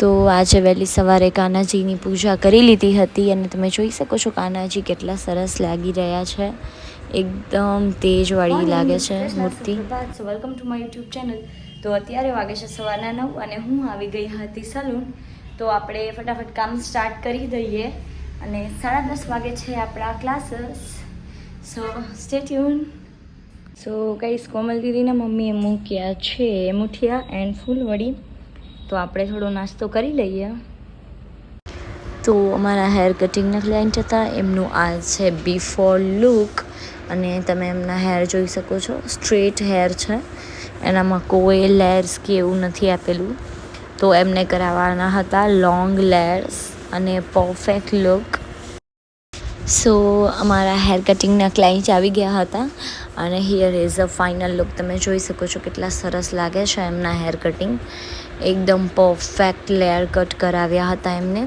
તો આજે વહેલી સવારે કાનાજીની પૂજા કરી લીધી હતી અને તમે જોઈ શકો છો કાનાજી કેટલા સરસ લાગી રહ્યા છે. એકદમ તેજવાળી લાગે છે મૂર્તિ. Welcome to my YouTube channel તો અત્યારે વાગે છે સવારના નવ અને હું આવી ગઈ હતી સલૂન તો આપણે ફટાફટ કામ સ્ટાર્ટ કરી દઈએ. અને સાડા દસ વાગે છે આપણા classes so stay tune so કઈ કોમલ દીદીના મમ્મીએ મૂક્યા છે મુઠિયા એન્ડ ફૂલવડી. તો આપણે થોડો નાસ્તો કરી લઈએ. તો અમારા હેર કટિંગના ક્લાયન્ટ હતા. એમનું આ છે બિફોર લુક અને તમે એમના હેર જોઈ શકો છો. સ્ટ્રેટ હેર છે. એનામાં કોઈ લેયર્સ કે એવું નથી આપેલું. તો એમને કરાવવાના હતા લોંગ લેયર્સ અને પરફેક્ટ લુક સો અમારા હેર કટિંગના ક્લાયન્ટ આવી ગયા હતા. અને here is a final look તમે જોઈ શકો છો કેટલા સરસ લાગે છે એમના હેર કટિંગ એકદમ પરફેક્ટ લેયર કટ કરાવ્યા હતા એમને.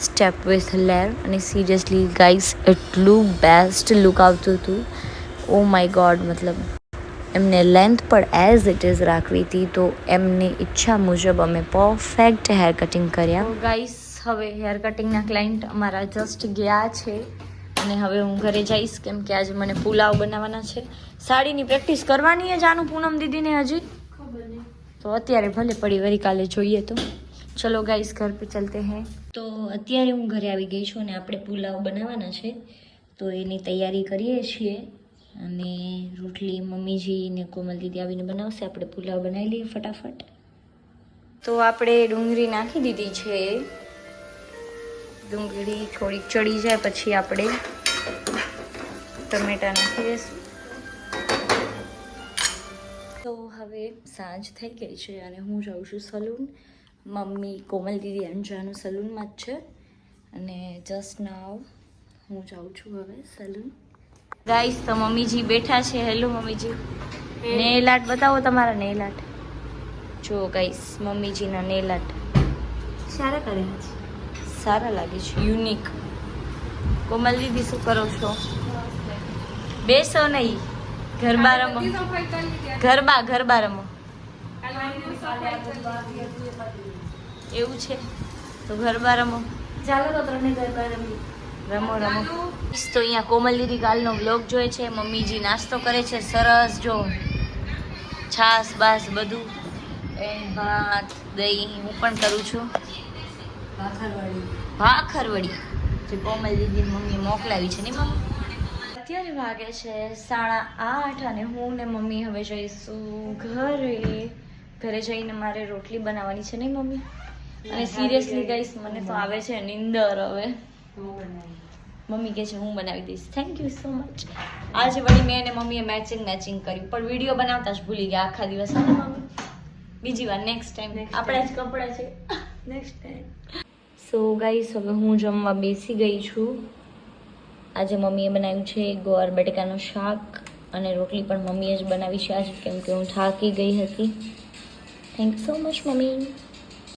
સ્ટેપ વિથ લેયર અને સિરિયસલી ગાઈસ એટલું બેસ્ટ લુક આવતું હતું. ઓ માય ગોડ મતલબ, એમને લેન્થ પણ એઝ ઇટ ઇઝ રાખવી હતી, તો એમની ઈચ્છા મુજબ અમે પરફેક્ટ હેર કટિંગ કર્યા. ગાઈસ હવે હેર કટિંગના ક્લાયન્ટ અમારા જસ્ટ ગયા છે. અને હવે હું ઘરે જઈશ, કેમ કે આજે મને પુલાવ બનાવવાના છે. સાડીની પ્રેક્ટિસ કરવાની જ આનું પૂનમ દીદીને હજી. તો અત્યારે ભલે પડી વરી કાલે જોઈએ તો. ચલો ગાઈસ ઘર પર ચલતે હૈ. તો અત્યારે હું ઘરે આવી ગઈ છું અને આપણે પુલાવ બનાવવાના છે. તો એની તૈયારી કરીએ છીએ અને રોટલી મમ્મીજી ને કોમલ દીદી આવીને બનાવશે. આપણે પુલાવ બનાવી લઈએ ફટાફટ. તો આપણે ડુંગળી નાખી દીધી છે. ડુંગળી થોડીક ચડી જાય પછી આપણે ટમેટા નાખી દઈશું. તો હવે સાંજ થઈ ગઈ છે અને હું જાઉં છું સલૂન. મમ્મી કોમલ દીદી અંજાનું સલૂનમાં જ છે. અને જસ્ટ નાવ હું જાઉં છું હવે સલૂન. ગાઈસ તો મમ્મીજી બેઠા છે. હેલો મમ્મીજી. નેલ આર્ટ બતાવો તમારા નેલ આર્ટ જો ગાઈસ મમ્મીજીના નેલ આર્ટ સારા કર્યા છે. સારા લાગે છે. યુનિક કોમલ દીદી શું કરો છો? બેસો નહીં. ગરબા રમો. ગરબા ગરબા રમો. એવું છે? તો ગરબા રમો. ચાલો તો ત્રણે ગરબા રમી રમો. રમો તો અહીંયા કોમલ દીદી કાલનો બ્લોગ જોઈએ છે મમ્મીજી નાસ્તો કરે છે સરસ જો. છાસ બાસ બધું. એ ભાત દહીં હું પણ કરું છું. ભાખરવાડી ભાખરવડી જે કોમલ દીદી મમ્મી મોકલાવી છે ને મમ્મી? અત્યારે વાગે છે સાડા આઠ અને હું ને મમ્મી હવે જઈશું ઘરે. ઘરે જઈને મારે રોટલી બનાવવાની છે નહીં મમ્મી? અને સિરિયસલી ગઈશ મને તો આવે છે નિંદર હવે. મમ્મી કહે છે હું બનાવી દઈશ. થેન્ક યુ સો મચ આજે વળી મેં અને મમ્મીએ મેચિંગ મેચિંગ કર્યું. પણ વીડિયો બનાવતા જ ભૂલી ગયા આખા દિવસ બીજી વાર નેક્સ્ટ ટાઈમ આપણા જ કપડાં છે. નેક્સ્ટ ટાઈમ સો ગાઈસ હવે હું જમવા બેસી ગઈ છું. આજે મમ્મીએ બનાવ્યું છે ગોવાર બટેકાનું શાક અને રોટલી પણ મમ્મીએ જ બનાવી છે. આજે કેમ કે હું થાકી ગઈ હતી. Thank you so much mummy.